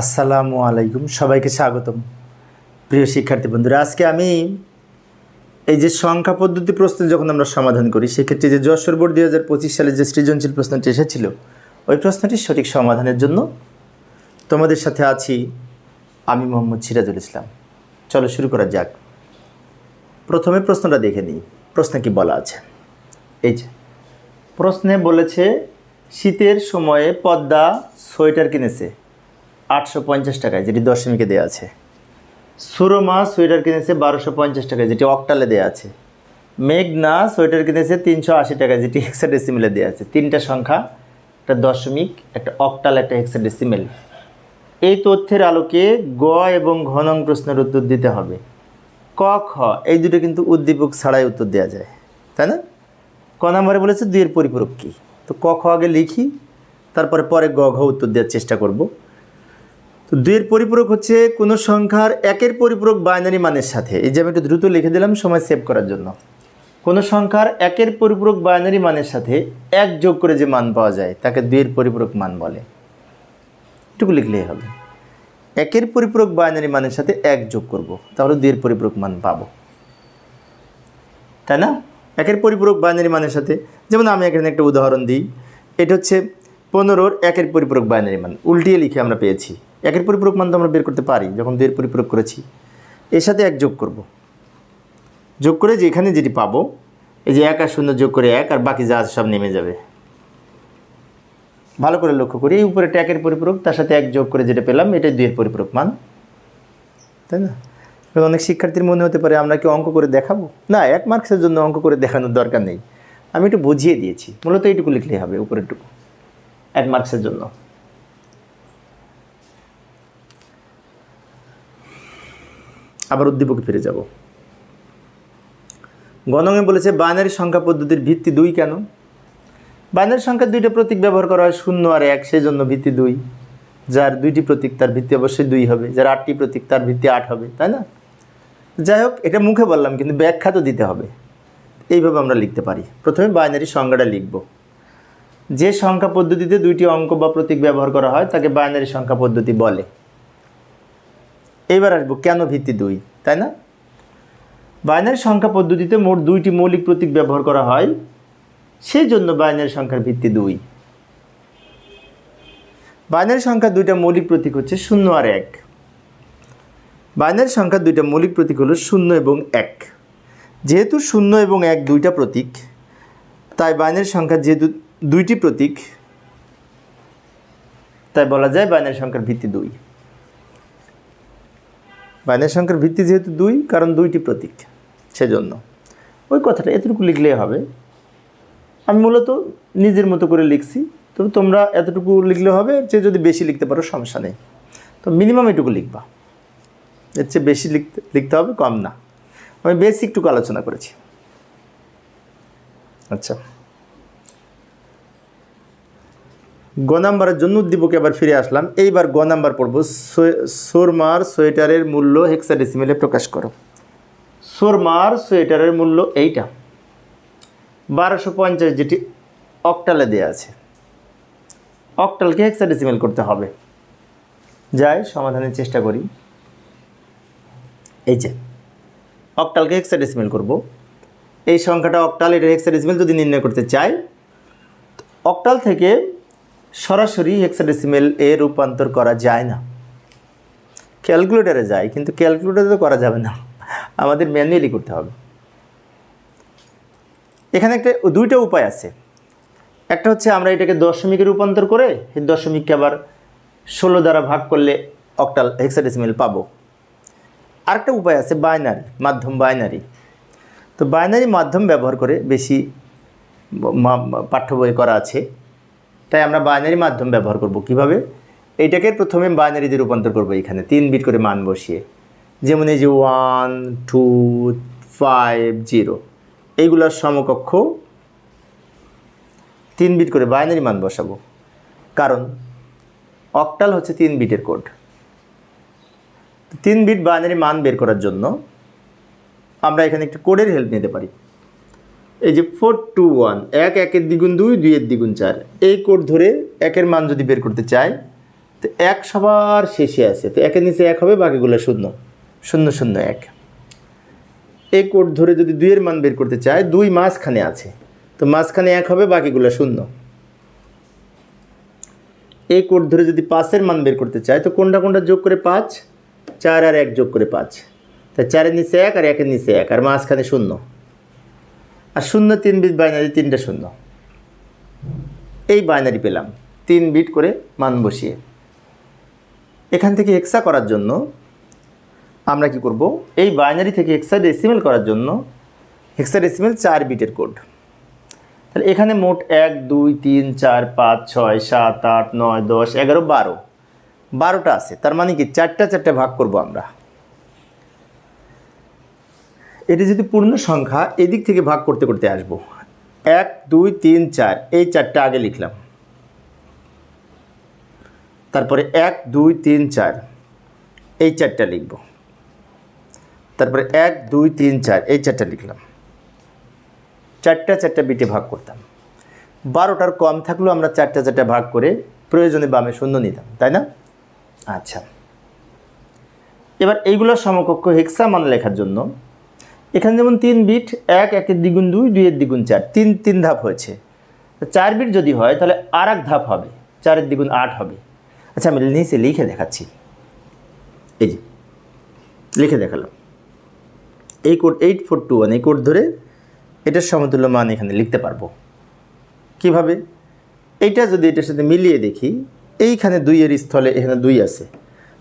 আসসালামু আলাইকুম, সবাইকে স্বাগতম। প্রিয় শিক্ষার্থী বন্ধুরা, আজকে আমি এই যে সংখ্যা পদ্ধতি প্রশ্ন যখন আমরা সমাধান করি, সেক্ষেত্রে যে যশোর বোর্ড দুই হাজার পঁচিশ সালে যে সৃজনশীল প্রশ্নটি এসেছিল, ওই প্রশ্নটির সঠিক সমাধানের জন্য তোমাদের সাথে আছি আমি মোহাম্মদ সিরাজুল ইসলাম। চলো শুরু করা যাক। প্রথমে প্রশ্নটা দেখে নিই, প্রশ্নে কি বলা আছে? এই যে, প্রশ্নে বলেছে, শীতের সময়ে পদ্মা সোয়েটার কিনেছে। আটশো পঞ্চাশ টাকায়, যেটি দশমিকে দেওয়া আছে। সুরমা সোয়েটার কিনেছে বারোশো পঞ্চাশ টাকায়, যেটি অক্টালে দেওয়া আছে। মেঘনা সোয়েটার কিনেছে তিনশো আশি টাকায়, যেটি হেক্সাডেসিমেলে দেওয়া আছে। তিনটা সংখ্যা, একটা দশমিক, একটা অক্টাল, একটা হেক্সাডেসিমেল এই তথ্যের আলোকে গ এবং ঘনং প্রশ্নের উত্তর দিতে হবে। ক, খ, এই দুটো কিন্তু উদ্দীপক ছাড়াই উত্তর দেওয়া যায়, তাই না? ক নম্বরে বলেছে দুইয়ের পরিপূরক কী? তো ক, খ আগে লিখি, তারপরে পরে গ, ঘ উত্তর দেওয়ার চেষ্টা করব। তো দুইয়ের পরিপূরক হচ্ছে কোনো সংখ্যার একের পরিপূরক বাইনারি মানের সাথে। এই যে আমি একটু দ্রুত লিখে দিলাম, সময় সেভ করার জন্য। কোনো সংখ্যার একের পরিপূরক বাইনারি মানের সাথে এক যোগ করে যে মান পাওয়া যায়, তাকে দুইয়ের পরিপূরক মান বলে। এটুকু লিখলেই হবে। একের পরিপূরক বাইনারি মানের সাথে এক যোগ করব, তাহলে দুইয়ের পরিপূরক মান পাবো। তাই না? একের পরিপূরক বাইনারি মানের সাথে, যেমন আমি এখানে একটা উদাহরণ দিই। এটা হচ্ছে পনেরোর একের পরিপূরক বাইনারি মান। উল্টিয়ে লিখে আমরা পেয়েছি। একের পরিপূরক মান তো আমরা বের করতে পারি, যখন দুইয়ের পরিপূরক করেছি। এর সাথে এক যোগ করব। যোগ করে যে এখানে যেটি পাবো, এই যে এক আর শূন্য যোগ করে এক, আর বাকি যা সব নেমে যাবে। ভালো করে লক্ষ্য করি, এই উপরে ট্যাকের পরিপূরক, তার সাথে এক যোগ করে যেটা পেলাম, এটাই দুইয়ের পরিপূরক মান। তাই না? অনেক শিক্ষার্থীর মনে হতে পারে, আমরা কি অঙ্ক করে দেখাবো? না, এক মার্কসের জন্য অঙ্ক করে দেখানোর দরকার নেই। আমি একটু বুঝিয়ে দিয়েছি, মূলত এইটুকু লিখলেই হবে, উপরেরটুকু। এক মার্কসের জন্য। আবার উদ্দীপকে ফিরে যাব। গণঙে বলেছে, বাইনারি সংখ্যা পদ্ধতির ভিত্তি দুই কেন? বাইনারি সংখ্যার দুইটা প্রতীক ব্যবহার করা হয় শূন্য আর এক সেই জন্য ভিত্তি দুই। যার দুইটি প্রতীক, তার ভিত্তি অবশ্যই দুই হবে। যার আটটি প্রতীক, তার ভিত্তি আট হবে, তাই না? যাই হোক, এটা মুখে বললাম, কিন্তু ব্যাখ্যা তো দিতে হবে। এইভাবে আমরা লিখতে পারি। প্রথমে বাইনারি সংখ্যাটা লিখব। যে সংখ্যা পদ্ধতিতে দুইটি অঙ্ক বা প্রতীক ব্যবহার করা হয়, তাকে বাইনারি সংখ্যা পদ্ধতি বলে। এইবার আসব কেন ভিত্তি দুই, তাই না? বাইনারি সংখ্যা পদ্ধতিতে মোট দুইটি মৌলিক প্রতীক ব্যবহার করা হয় সেই জন্য বাইনারি সংখ্যার ভিত্তি দুই। বাইনারি সংখ্যা দুইটা মৌলিক প্রতীক হচ্ছে শূন্য আর এক। বাইনারি সংখ্যার দুইটা মৌলিক প্রতীক হলো শূন্য এবং এক। যেহেতু শূন্য এবং এক দুইটা প্রতীক, তাই বাইনারি সংখ্যা যেহেতু দুইটি প্রতীক, তাই বলা যায় বাইনারি সংখ্যার ভিত্তি দুই। বাইনারি সংখ্যার ভিত্তি যেহেতু দুই, কারণ দুইটি প্রতীক সেজন্য। ওই কথাটা এতটুকু লিখলেই হবে। আমি মূলত নিজের মতো করে লিখছি তবে তোমরা এতটুকু লিখলে হবে যে যদি বেশি লিখতে পারো সমস্যা নেই। তো মিনিমাম এটুকু লিখবা। এর চেয়ে বেশি লিখতে লিখতে হবে কম না। আমি বেসিকটুকু আলোচনা করেছি। আচ্ছা। গ নাম্বারের জন্য উদ্দীপকে আবার ফিরে আসলাম। এইবার গ নাম্বার পড়ব। সোরমার সোয়েটারের মূল্য হেক্সা হেক্সাডেসিমেলে প্রকাশ করো। সোরমার সোয়েটারের মূল্য এইটা। বারোশো পঞ্চাশ যেটি অকটালে দেওয়া আছে। অক্টালকে হেক্সাডেসিমেল করতে হবে। যাই, সমাধানের চেষ্টা করি। এই যে, অক্টালকে হেক্সাডেসিমেল করব। এই সংখ্যাটা অকটাল এটা হেক্সাডেসিমেল যদি নির্ণয় করতে চাই, অকটাল থেকে সরাসরি হেক্সাডেসিমেল এ রূপান্তর করা যায় না। ক্যালকুলেটারে যায়, কিন্তু ক্যালকুলেটারে তো করা যাবে না। আমাদের ম্যানুয়ালি করতে হবে। এখানে একটা, দুইটা উপায় আছে। একটা হচ্ছে আমরা এটাকে দশমিকে রূপান্তর করে দশমিককে আবার ষোলো দ্বারা ভাগ করলে অক্টাল হেক্সাডেসিমেল পাবো। আরেকটা উপায় আছে বাইনারি মাধ্যম বাইনারি তো বাইনারি মাধ্যম ব্যবহার করে বেশি পাঠ্য বই করা আছে। তাই আমরা বাইনারি মাধ্যম ব্যবহার করব কীভাবে? এইটাকে প্রথমে বাইনারিতে রূপান্তর করব এখানে, তিন বিট করে মান বসিয়ে। যেমন এই যে ওয়ান টু ফাইভ জিরো এইগুলোর সমকক্ষ তিন বিট করে বাইনারি মান বসাবো। কারণ অক্টাল হচ্ছে তিন বিটের কোড তিন বিট বাইনারি মান বের করার জন্য আমরা এখানে একটি কোডের হেল্প নিতে পারি। এই যে ফোর টু ওয়ান এক একের দ্বিগুণ দুই দুইয়ের দ্বিগুণ চার, এই কোড ধরে একের মান যদি বের করতে চাই, তো এক সবার শেষে আছে, তো একের নিচে এক হবে, বাকিগুলো শূন্য শূন্য শূন্য, এক। এই কোড ধরে যদি দুইয়ের মান বের করতে চায় দুই মাঝখানে আছে, তো মাঝখানে এক হবে, বাকিগুলো শূন্য। এই কোড ধরে যদি পাঁচের মান বের করতে চায় তো কোনটা কোনটা যোগ করে পাঁচ? চার আর এক যোগ করে পাঁচ, তা চারের নিচে এক আর একের নিচে এক, আর মাঝখানে শূন্য। আর শূন্য তিন বিট বাইনারি তিনটা শূন্য। এই বাইনারি পেলাম, তিন বিট করে মান বসিয়ে। এখান থেকে এক্সা করার জন্য আমরা কি করব? এই বাইনারি থেকে এক্সা ডেসিমেল করার জন্য হেক্সা ডেসিমেল চার বিটের কোড তাহলে এখানে মোট এক, দুই, তিন, চার, পাঁচ, ছয়, সাত, আট, নয়, দশ, এগারো, বারো। বারোটা আছে, তার মানে কি চারটা চারটা ভাগ করব আমরা। এটি যদি পূর্ণ সংখ্যা এদিক থেকে ভাগ করতে করতে আসব। এক, দুই, তিন, চার, এই চারটা আগে লিখলাম। তারপরে এক, দুই, তিন, চার, এই চারটা লিখব। তারপরে এক, দুই, তিন, চার, এই চারটা লিখলাম। চারটা চারটা বিটে ভাগ করতাম। বারোটার কম থাকলেও আমরা চারটা চারটা ভাগ করে প্রয়োজনে বামে শূন্য নিতাম, তাই না? আচ্ছা। এবার এইগুলোর সমকক্ষ হেক্সা মান লেখার জন্য এখানে যেমন তিন বিট, এক, একের দ্বিগুণ দুই, দুইয়ের দ্বিগুণ চার, তিন তিন ধাপ হয়েছে। চার বিট যদি হয়, তাহলে আর এক ধাপ হবে, চারের দ্বিগুণ আট হবে। আচ্ছা আমি নিচে লিখে দেখাচ্ছি। এই যে, লিখে দেখালাম। এই code eight four two one, এই কোড ধরে এটার সমতুল্য মান এখানে লিখতে পারব। কীভাবে? এইটা যদি এটার সাথে মিলিয়ে দেখি, এইখানে দুইয়ের স্থলে এখানে দুই আছে,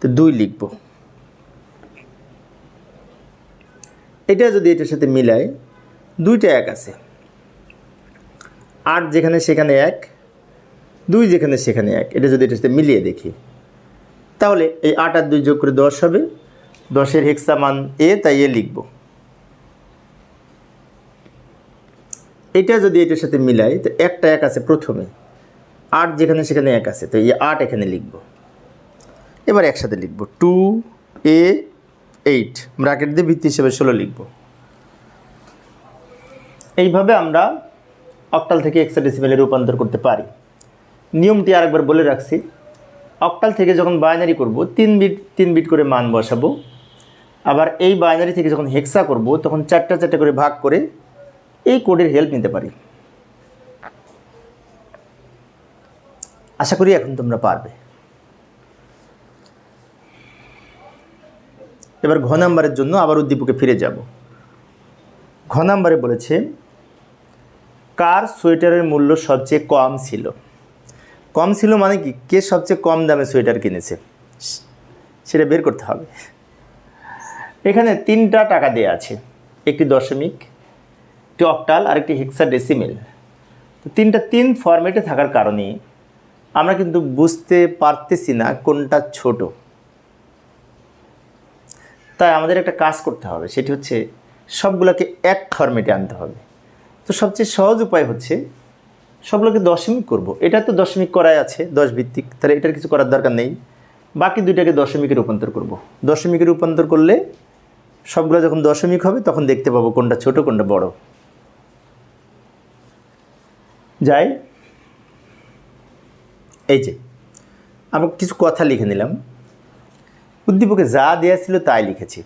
তো দুই লিখব। এটা যদি এটার সাথে মিলায় দুইটা এক আছে। আট যেখানে সেখানে এক, দুই যেখানে সেখানে এক। এটা যদি এটার সাথে মিলিয়ে দেখি, তাহলে এই আট আর দুই যোগ করে দশ হবে। দশের হেক্সা মান এ তাই এ লিখব। এটা যদি এটার সাথে মিলাই, তো একটা এক আছে প্রথমে। আট যেখানে সেখানে এক আছে, তো এই আট এখানে লিখব। এবার একসাথে লিখব। টু এ এইট ব্র্যাকেট দিয়ে ভিত্তি হিসেবে ষোলো লিখব। এইভাবে আমরা অক্টাল থেকে এক্সাডেসিমেলে রূপান্তর করতে পারি। নিয়মটি আরেকবার বলে রাখছি অক্টাল থেকে যখন বাইনারি করব, তিন বিট তিন বিট করে মান বসাবো, আবার এই বাইনারি থেকে যখন হেক্সা করব, তখন চারটা চারটা করে ভাগ করে এই কোডের হেল্প নিতে পারি। আশা করি এখন তোমরা পারবে। এবার ঘ নাম্বারের জন্য আবার উদ্দীপকে ফিরে যাব। ঘ নাম্বারে বলেছে, কার সোয়েটারের মূল্য সবচেয়ে কম ছিল? কম ছিল মানে কি? কে সবচেয়ে কম দামে সোয়েটার কিনেছে? সেটা বের করতে হবে। এখানে তিনটা টাকা দেওয়া আছে। একটি দশমিক, একটি অক্টাল আর একটি হেক্সা ডেসিমেল তো তিনটা তিন ফরম্যাটে থাকার কারণে আমরা কিন্তু বুঝতে পারতেছি না কোনটা ছোট। তাই আমাদের একটা কাজ করতে হবে, সেটি হচ্ছে সবগুলোকে এক ফরম্যাটে আনতে হবে তো সবচেয়ে সহজ উপায় হচ্ছে সবগুলোকে দশমিক করব। এটা তো দশমিক করাই আছে দশ ভিত্তিক তাহলে এটার কিছু করার দরকার নেই বাকি দুইটাকে দশমিকে রূপান্তর করব। দশমিকে রূপান্তর করলে সবগুলো যখন দশমিক হবে, তখন দেখতে পাবো কোনটা ছোট, কোনটা বড় যাই, এই যে আমি কিছু কথা লিখে নিলাম উদ্দীপকে যা দেওয়া ছিল তাই লিখেছি।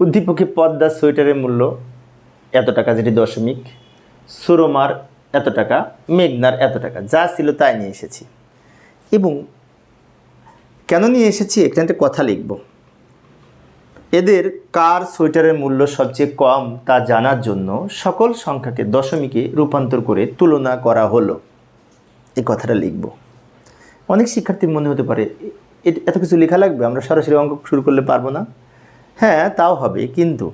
উদ্দীপকে পদ্মা সোয়েটারের মূল্য এত টাকা যেটি দশমিক, সুরমার এত টাকা, মেঘনার এত টাকা, যা ছিল তাই নিয়ে এসেছি। এবং কেন নিয়ে এসেছি এখানে একটা কথা লিখব। এদের কার সোয়েটারের মূল্য সবচেয়ে কম তা জানার জন্য সকল সংখ্যাকে দশমিকে রূপান্তর করে তুলনা করা হলো। এই কথাটা লিখব। অনেক শিক্ষার্থীর মনে হতে পারে এত কিছু লেখা লাগবে? আমরা সরাসরি অঙ্ক শুরু করলে পারব না। হ্যাঁ তাও হবে, কিন্তু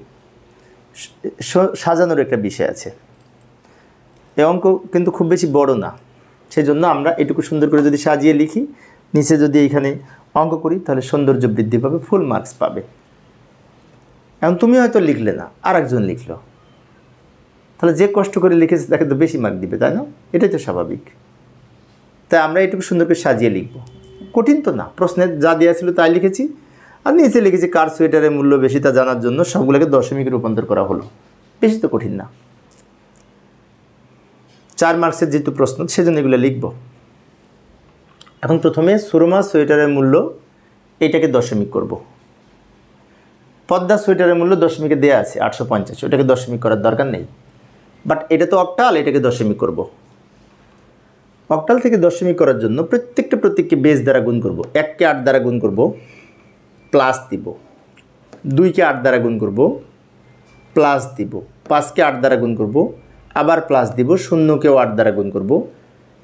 সাজানোর একটা বিষয় আছে। এই অঙ্ক কিন্তু খুব বেশি বড় না। সেই জন্য আমরা এটুকু সুন্দর করে যদি সাজিয়ে লিখি, নিচে যদি এইখানে অঙ্ক করি, তাহলে সৌন্দর্য বৃদ্ধি পাবে, ফুল মার্কস পাবে। এখন তুমি হয়তো লিখলে না আর একজন লিখলো। তাহলে যে কষ্ট করে লিখেছে, তাকে তো বেশি মার্ক দিবে, তাই না? এটাই তো স্বাভাবিক। তাই আমরা এটুকু সুন্দর করে সাজিয়ে লিখব। কঠিন তো না। প্রশ্নে যা দেওয়া ছিল তাই লিখেছি। আর নিচে লিখেছি, কার সোয়েটারের মূল্য বেশি তা জানার জন্য সবগুলোকে দশমিকে রূপান্তর করা হলো। বেশি তো কঠিন না। চার মার্কসের যেহেতু প্রশ্ন, সেজন্য এগুলো লিখব। এখন প্রথমে সুরমা সোয়েটারের মূল্য, এটাকে দশমিক করব। পদ্মা সোয়েটারের মূল্য দশমিকে দেওয়া আছে, আটশো পঞ্চাশ। ওটাকে দশমিক করার দরকার নেই। বাট এটা তো অক্টাল, এটাকে দশমিক করব। অক্টাল থেকে দশমিক করার জন্য প্রত্যেকটা প্রত্যেককে বেস দ্বারা গুণ করব। এককে আট দ্বারা গুণ করব, প্লাস দিব। দুইকে আট দ্বারা গুণ করব, প্লাস দিব। পাঁচকে আট দ্বারা গুণ করব, আবার প্লাস দিব। শূন্যকেও আট দ্বারা গুণ করব।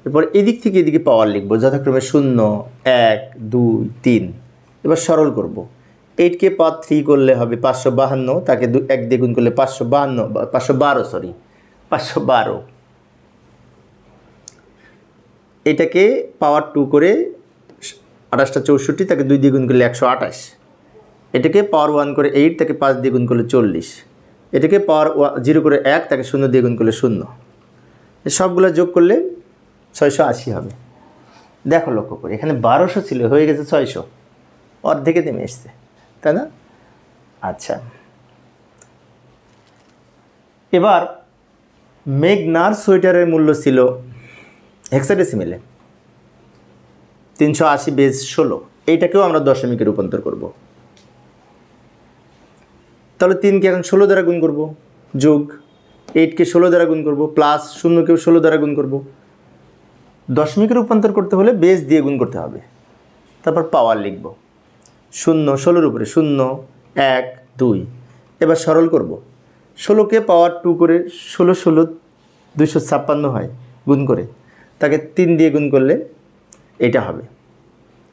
এরপর এদিক থেকে এদিকে পাওয়ার লিখব, যথাক্রমে শূন্য, এক, দুই, তিন। এবার সরল করব। এইটকে পাওয়ার থ্রি করলে হবে পাঁচশো বাহান্ন, তাকে দু এক দিয়ে গুণ করলে পাঁচশো বাহান্ন পাঁচশো বারো সরি পাঁচশো বারো। এটাকে পাওয়ার টু করে আঠাশটা চৌষট্টি তাকে দুই দিয়ে গুণ করলে একশো আঠাশ। এটাকে পাওয়ার ওয়ান করে এইট তাকে পাঁচ দিয়ে গুণ করলে চল্লিশ। এটাকে পাওয়ার জিরো করে এক তাকে শূন্য দিয়ে গুণ করলে শূন্য। সবগুলো যোগ করলে ছয়শো আশি হবে। দেখো লক্ষ্য করি, এখানে বারোশো ছিল, হয়ে গেছে ছয়শো। অর্ধেকে নেমে এসছে, তাই না? আচ্ছা। এবার মেঘনার সোয়েটারের মূল্য ছিল হেক্সাডেসিমেলে তিনশো আশি বেস ষোলো, এইটাকেও আমরা দশমিকে রূপান্তর করব। তাহলে তিনকে এখন ষোলো দ্বারা গুণ করব, যোগ এইটকে ষোলো দ্বারা গুণ করব, প্লাস শূন্যকেও ষোলো দ্বারা গুণ করব। দশমিকে রূপান্তর করতে হলে বেস দিয়ে গুণ করতে হবে। তারপর পাওয়ার লিখব। শূন্য, ষোলোর উপরে শূন্য, এক, দুই। এবার সরল করব। ষোলোকে পাওয়ার টু করে ষোলো ষোলো দুশো ছাপ্পান্ন হয়, গুণ করে। তাকে তিন দিয়ে গুণ করলে এটা হবে।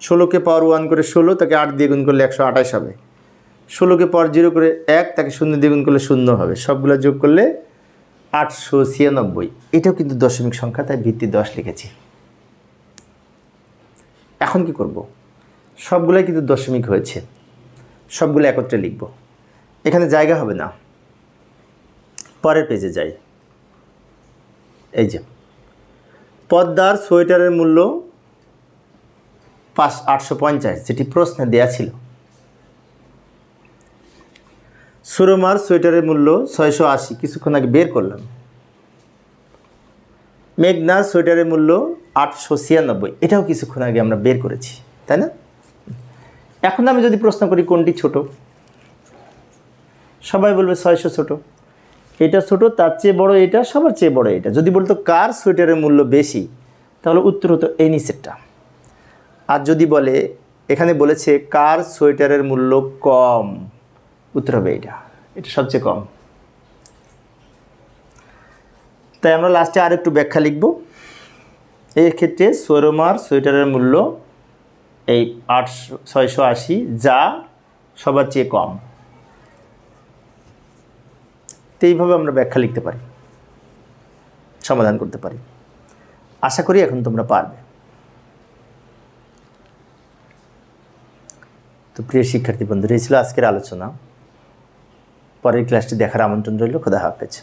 ষোলোকে পাওয়ার ওয়ান করে ষোলো, তাকে আট দিয়ে গুণ করলে একশো আঠাশ হবে। ষোলোকে পাওয়ার জিরো করে এক, তাকে শূন্য দিয়ে গুণ করলে শূন্য হবে। সবগুলো যোগ করলে আটশো ছিয়ানব্বই। এটাও কিন্তু দশমিক সংখ্যা, তাই ভিত্তি দশ লিখেছি। এখন কি করব? সবগুলাই কিন্তু দশমিক হয়েছে। সবগুলো একত্রে লিখব। এখানে জায়গা হবে না। পরের পেজে যাই। এই যে। পদ্মার সোয়েটারের মূল্য পাঁচ, আটশো পঞ্চাশ, যেটি প্রশ্নে দেয়া ছিল। সুরমার সোয়েটারের মূল্য ছয়শো আশি, কিছুক্ষণ আগে বের করলাম। মেঘনার সোয়েটারের মূল্য আটশো ছিয়ানব্বই, এটাও কিছুক্ষণ আগে আমরা বের করেছি, তাই না? এখন আমি যদি প্রশ্ন করি কোনটি ছোট, সবাই বলবে ছয়শো ছোট। এটা ছোট, তার চেয়ে বড় এটা, সবার চেয়ে বড় এটা। যদি বলতো কার সোয়েটারের মূল্য বেশি, তাহলে উত্তর হতো এই নিচেরটা আর যদি বলে, এখানে বলেছে কার সোয়েটারের মূল্য কম, উত্তর হবে এটা এটা সবচেয়ে কম। তাই আমরা লাস্টে আর একটু ব্যাখ্যা লিখব। এই ক্ষেত্রে সৌরমার সোয়েটারের মূল্য এই আটশো, ছয়শো আশি, যা সবার চেয়ে কম। এইভাবে আমরা ব্যাখ্যা লিখতে পারি, সমাধান করতে পারি। আশা করি এখন তোমরা পারবে। তো প্রিয় শিক্ষার্থী বন্ধুরা, এই ছিল আজকের আলোচনা। পরের ক্লাসটি দেখার আমন্ত্রণ রইল। খোদা হাফেজ।